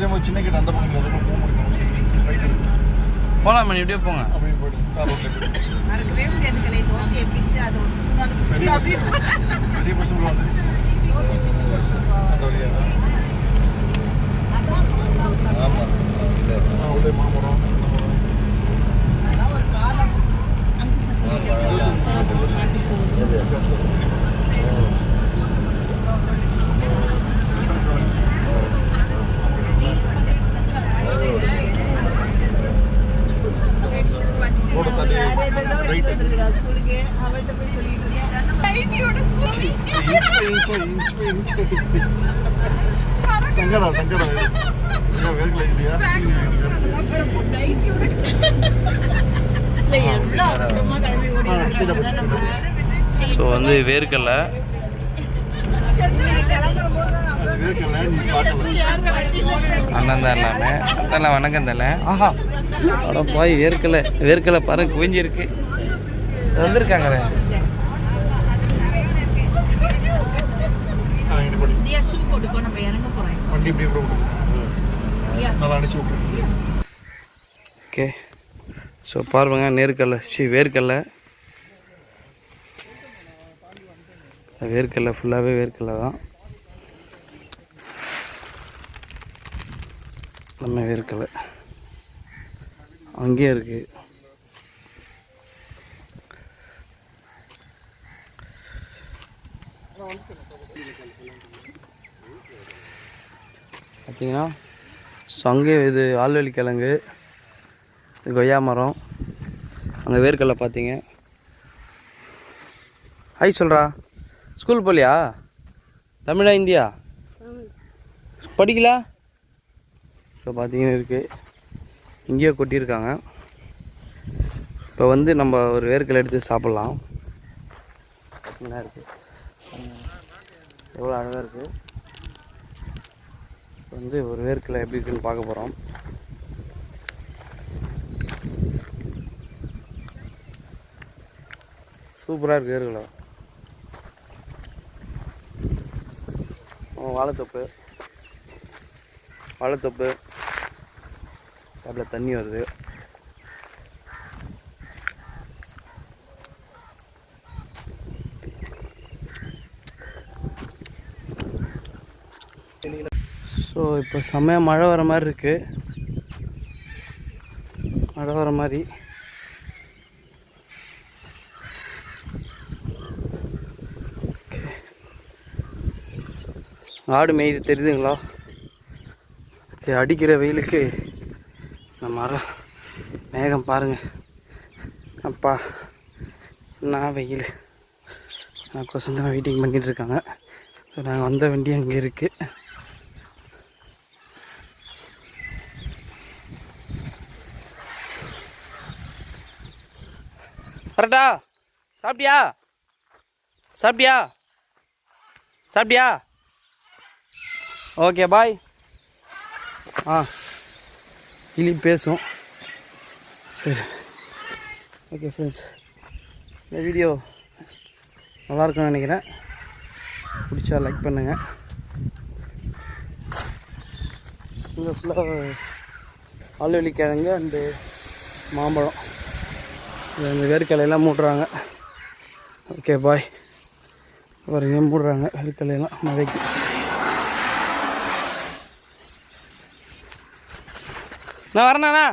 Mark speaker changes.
Speaker 1: இதே மாதிரி
Speaker 2: சின்ன கிட்ட அந்த பக்கம்
Speaker 1: போக முடியும் போகலாம்
Speaker 2: மணி இப்படியே
Speaker 3: போங்க.
Speaker 2: அப்படியே போயிட்டு மாமரம்
Speaker 1: ஒரு காலம்.
Speaker 2: சங்கரா சங்கரா. வேர்க்கல இல்லையா.
Speaker 4: ஸோ வந்து வேர்க்கடலை
Speaker 2: அது வேர்க்கல நீ பார்க்கல
Speaker 4: அண்ணன் தான் எல்லாமே. அதெல்லாம் வணக்கம் தலை ஆஹா. அட போய் வேர்க்கலை. வேர்க்கலை பாருங்க குவிஞ்சிருக்கு. வந்திருக்காங்களே ஓகே. ஸோ பாருங்க நேர்க்கடலை சி வேர்க்கடலை வேர்க்கடலை ஃபுல்லாகவே வேர்க்கடலை தான். நம்ம வேர்க்கடலை அங்கேயே இருக்குது பார்த்தீங்கன்னா சங்கு இது ஆல்வெளி கிழங்கு இது கொய்யா மரம் அங்கே வேர்க்கடலை பார்த்தீங்க. ஹாய் சொல்கிறா ஸ்கூல் போகலையா தமிழா இந்தியா? படிக்கல? இப்போ பார்த்தீங்கன்னா இருக்குது இங்கேயோ கொட்டியிருக்காங்க. இப்போ வந்து நம்ம ஒரு வேர்க்கடலை எடுத்து சாப்பிட்லாம். பார்த்தீங்கன்னா இருக்குது எவ்வளோ அழகாக இருக்குது வந்து ஒரு வேர்க்கில் எப்படி இருக்குன்னு பார்க்க போகிறோம் சூப்பராக இருக்குது வேர்களை வாழைத்தொப்பு. வாழைத்தொப்பு. அதில் தண்ணி வருது. ஸோ இப்போ செம்மையாக மழை வர மாதிரி இருக்குது மழை வர மாதிரி. ஆடு மேய்து தெரியுதுங்களா? ஓகே அடிக்கிற வெயிலுக்கு இந்த மரம் மேகம் பாருங்கள் அப்பா நான் வெயில். நான் தான் வெயிட்டிங் பண்ணிகிட்டு இருக்காங்க. நாங்கள் வந்த வண்டி அங்கே இருக்குது கரெக்டா சாப்பிட்டியா? சாப்பிட்டியா? சாப்பிட்டியா? ஓகே பாய் ஆ கிளி பேசும் சரி. ஓகே ஃப்ரெண்ட்ஸ் இந்த வீடியோ நல்லாயிருக்கும்னு நினைக்கிறேன். பிடிச்சா லைக் பண்ணுங்கள் இங்கே ஃபுல்லாக ஆளுவெளி கிழங்கு அண்டு மாம்பழம். இந்த வேர்க்கலையெல்லாம் மூடுறாங்க ஓகே பாய் பாருங்க மூடுறாங்க வேர்க்கலையெல்லாம் மழைக்கு. நான் வரேண்ணா